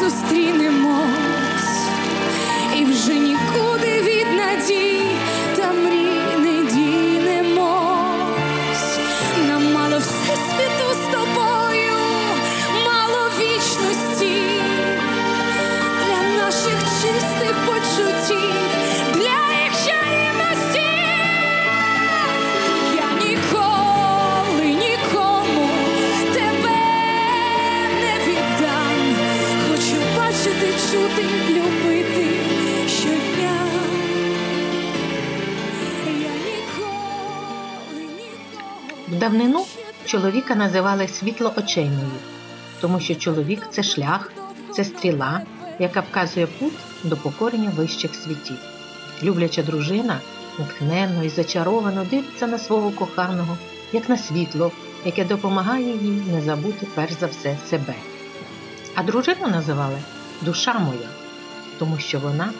Зустрінемось, і вже нікуди від надій чути, любити щодня. Я ніколи нікому. В давнину чоловіка називали світлоочейною, тому що чоловік це шлях, це стріла, яка вказує путь до покорення вищих світів. Любляча дружина натхненно і зачаровано дивиться на свого коханого, як на світло, яке допомагає їй не забути перш за все себе. А дружину називали душа моя, тому що вона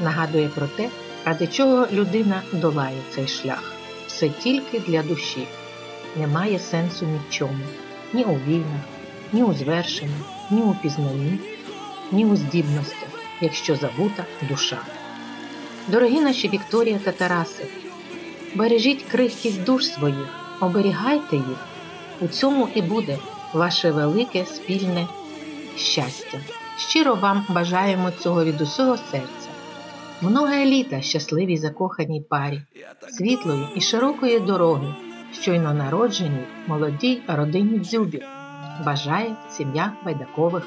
нагадує про те, ради чого людина долає цей шлях. Все тільки для душі. Немає сенсу ні в чому, ні у війнах, ні у звершенні, ні у пізнанні, ні у здібностях, якщо забута душа. Дорогі наші Вікторія та Тараси, бережіть крихкість душ своїх, оберігайте їх. У цьому і буде ваше велике спільне щастя. Щиро вам бажаємо цього від усього серця. Многое літа щасливій закоханій парі, світлої і широкої дороги, щойно народженій молодій родині дзюбів, бажає сім'я Байдакових